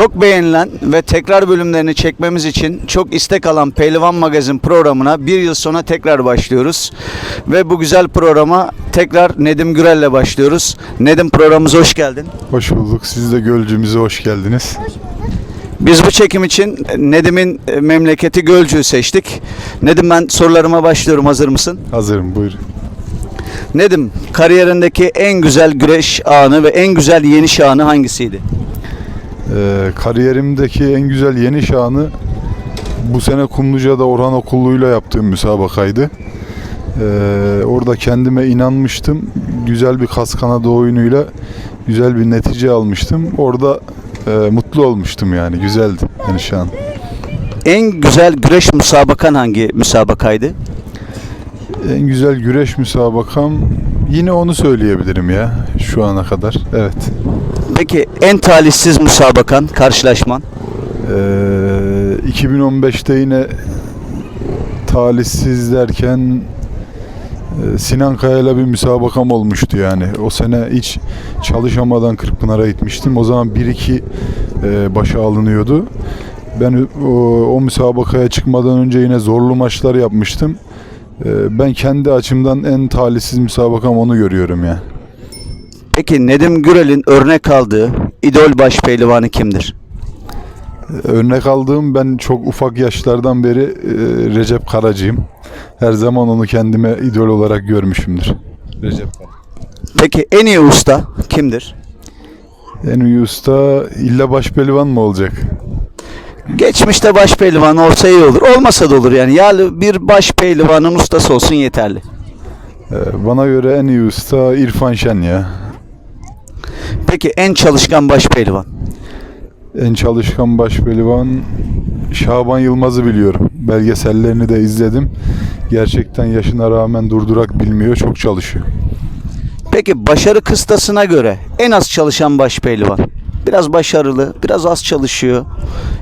Çok beğenilen ve tekrar bölümlerini çekmemiz için çok istek alan Pehlivan Magazin programına bir yıl sonra tekrar başlıyoruz. Ve bu güzel programa tekrar Nedim Gürel'le başlıyoruz. Nedim programımıza hoş geldin. Hoş bulduk. Siz de Gölcü'müze hoş geldiniz. Biz bu çekim için Nedim'in memleketi Gölcük'ü seçtik. Nedim ben sorularıma başlıyorum. Hazır mısın? Hazırım buyurun. Nedim, kariyerindeki en güzel güreş anı ve en güzel yeniş anı hangisiydi? Ee, kariyerimdeki en güzel yeni şanı bu sene Kumluca'da Orhan Okullu'yla yaptığım müsabakaydı. Ee, orada kendime inanmıştım. Güzel bir kas kanadı oyunuyla güzel bir netice almıştım. Orada e, mutlu olmuştum yani. Güzeldi yani şan. En güzel güreş müsabakan hangi müsabakaydı? En güzel güreş müsabakam yine onu söyleyebilirim ya şu ana kadar. Evet. Peki en talihsiz müsabakan, karşılaşman? Ee, 2015'te yine talihsiz derken e, Sinan Kaya'yla bir müsabakam olmuştu yani. O sene hiç çalışamadan Kırkpınar'a gitmiştim. O zaman 1-2 e, başa alınıyordu. Ben o, o müsabakaya çıkmadan önce yine zorlu maçlar yapmıştım. E, ben kendi açımdan en talihsiz müsabakam onu görüyorum yani. Peki Nedim Gürel'in örnek aldığı idol baş pehlivanı kimdir? Örnek aldığım ben çok ufak yaşlardan beri e, Recep Karacı'yım. Her zaman onu kendime idol olarak görmüşümdür. Recep. Peki en iyi usta kimdir? En iyi usta illa başpehlivan mı olacak? Geçmişte baş pehlivan olsa iyi olur. Olmasa da olur yani. Yani bir baş pehlivanın ustası olsun yeterli. E, bana göre en iyi usta İrfan Şen ya. Peki en çalışkan baş pehlivan? En çalışkan başpehlivan Şaban Yılmaz'ı biliyorum. Belgesellerini de izledim. Gerçekten yaşına rağmen durdurak bilmiyor. Çok çalışıyor. Peki başarı kıstasına göre en az çalışan baş pehlivan? Biraz başarılı, biraz az çalışıyor.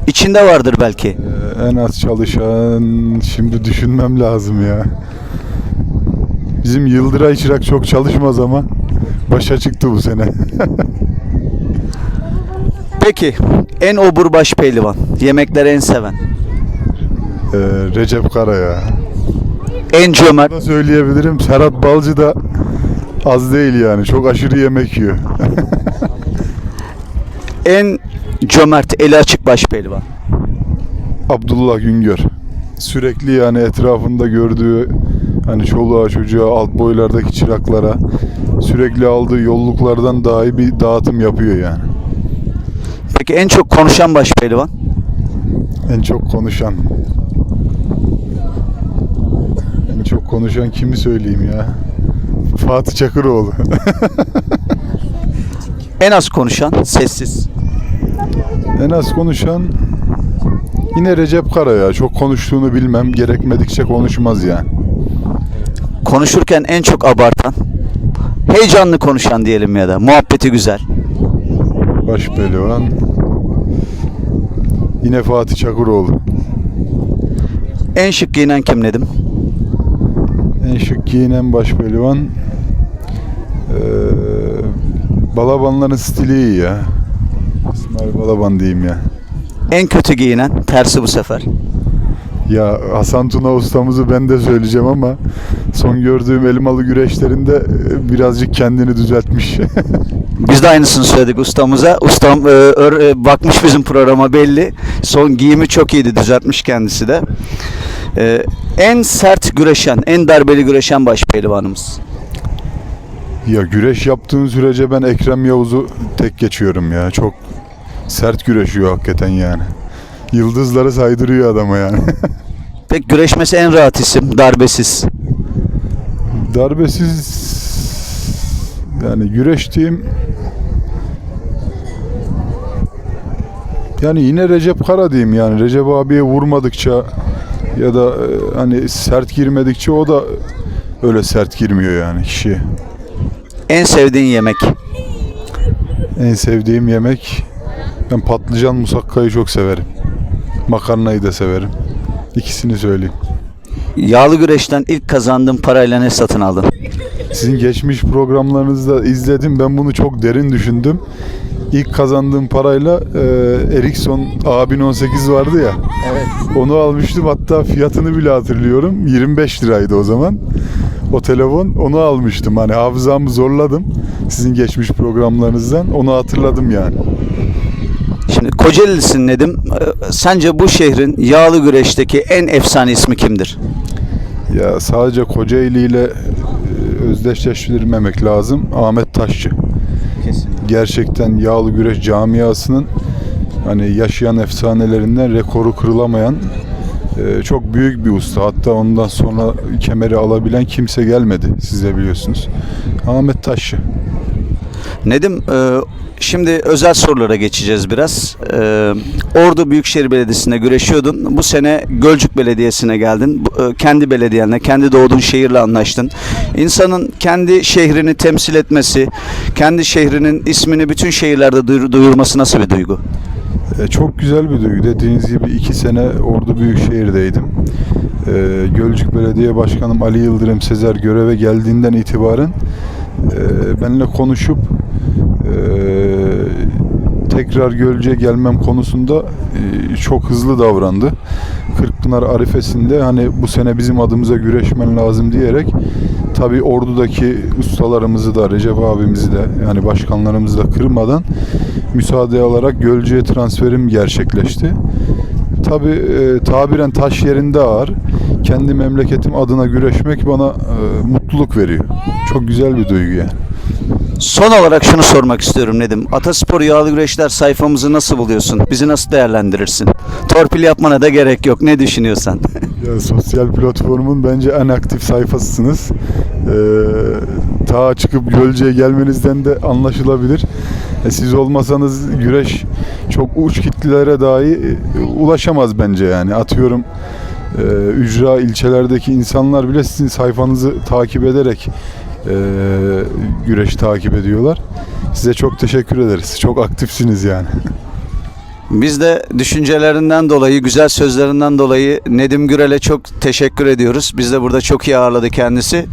İçinde vardır belki. Ee, En az çalışan şimdi düşünmem lazım ya. Bizim Yıldıray Çırak çok çalışmaz ama başa çıktı bu sene. Peki en obur baş pehlivan? Yemekleri en seven. Ee, Recep Kara ya. En cömert. Da söyleyebilirim. Serhat Balcı da az değil yani. Çok aşırı yemek yiyor. En cömert, eli açık baş pehlivan. Abdullah Güngör. Sürekli yani etrafında gördüğü hani çoluğa çocuğa alt boylardaki çıraklara sürekli aldığı yolluklardan dahi bir dağıtım yapıyor yani. Peki en çok konuşan baş pehlivan? En çok konuşan. En çok konuşan kimi söyleyeyim ya? Fatih Çakıroğlu. En az konuşan, sessiz. En az konuşan yine Recep Kara ya. Çok konuştuğunu bilmem. Gerekmedikçe konuşmaz yani. Konuşurken en çok abartan. Heyecanlı konuşan diyelim ya da. Muhabbeti güzel. Baş pehlivan. Yine Fatih Çakıroğlu. En şık giyinen kim Nedim? En şık giyinen baş pehlivan. Ee, Balabanların stili iyi ya. Balaban diyeyim ya. En kötü giyinen, tersi bu sefer. Ya Hasan Tuna ustamızı ben de söyleyeceğim ama son gördüğüm elmalı güreşlerinde e, birazcık kendini düzeltmiş. Biz de aynısını söyledik ustamıza. Ustam e, ör- e, bakmış bizim programa belli. Son giyimi çok iyiydi, düzeltmiş kendisi de. E, en sert güreşen, en darbeli güreşen baş pehlivanımız. ya güreş yaptığın sürece ben Ekrem Yavuz'u tek geçiyorum ya. Çok sert güreşiyor hakikaten yani. Yıldızları saydırıyor adama yani. Pek güreşmesi en rahat isim, darbesiz. Darbesiz yani güreştiğim yani yine Recep Kara diyeyim yani Recep abiye vurmadıkça ya da e, hani sert girmedikçe o da öyle sert girmiyor yani kişiye. En sevdiğin yemek. En sevdiğim yemek ben patlıcan musakkayı çok severim. Makarnayı da severim. İkisini söyleyeyim. Yağlı güreşten ilk kazandığın parayla ne satın aldın? Sizin geçmiş programlarınızda izledim. Ben bunu çok derin düşündüm. İlk kazandığım parayla e, Ericsson A1018 vardı ya. Evet. Onu almıştım hatta fiyatını bile hatırlıyorum. 25 liraydı o zaman. O telefon onu almıştım. Hani hafızamı zorladım. Sizin geçmiş programlarınızdan. Onu hatırladım yani. Kocaeli'lisin Nedim. Ee, Sence bu şehrin yağlı güreşteki en efsane ismi kimdir? Ya sadece Kocaeli ile e, özdeşleştirmemek lazım. Ahmet Taşçı. Kesinlikle. Gerçekten yağlı güreş camiasının hani yaşayan efsanelerinden rekoru kırılamayan e, çok büyük bir usta. Hatta ondan sonra kemeri alabilen kimse gelmedi. Siz de biliyorsunuz. Ahmet Taşçı. Nedim, e, şimdi özel sorulara geçeceğiz biraz. E, Ordu Büyükşehir Belediyesi'nde güreşiyordun. Bu sene Gölcük Belediyesi'ne geldin. E, Kendi belediyenle, kendi doğduğun şehirle anlaştın. İnsanın kendi şehrini temsil etmesi, kendi şehrinin ismini bütün şehirlerde duyur- duyurması nasıl bir duygu? E, Çok güzel bir duygu. Dediğiniz gibi iki sene Ordu Büyükşehir'deydim. E, Gölcük Belediye Başkanım Ali Yıldırım Sezer göreve geldiğinden itibaren e, benimle konuşup e, tekrar Gölcük'e gelmem konusunda e, çok hızlı davrandı. Kırkpınar arifesinde hani bu sene bizim adımıza güreşmen lazım diyerek tabi ordudaki ustalarımızı da Recep abimizi de yani başkanlarımızı da kırmadan müsaade alarak Gölcük'e transferim gerçekleşti. Tabi e, tabiren taş yerinde ağır. Kendi memleketim adına güreşmek bana e, mutluluk veriyor. Çok güzel bir duygu yani. Son olarak şunu sormak istiyorum Nedim. Ataspor Yağlı Güreşler sayfamızı nasıl buluyorsun? Bizi nasıl değerlendirirsin? Torpil yapmana da gerek yok. Ne düşünüyorsan? Ya, sosyal platformun bence en aktif sayfasısınız. Ee, ta çıkıp Gölce'ye gelmenizden de anlaşılabilir. E, siz olmasanız güreş çok uç kitlelere dahi e, ulaşamaz bence yani. Atıyorum e, ücra ilçelerdeki insanlar bile sizin sayfanızı takip ederek e, güreş takip ediyorlar. Size çok teşekkür ederiz. Çok aktifsiniz yani. Biz de düşüncelerinden dolayı, güzel sözlerinden dolayı Nedim Gürel'e çok teşekkür ediyoruz. Biz de burada çok iyi ağırladı kendisi.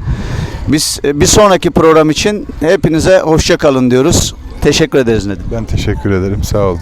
Biz e, bir sonraki program için hepinize hoşça kalın diyoruz. Teşekkür ederiz Nedim. Ben teşekkür ederim. Sağ olun.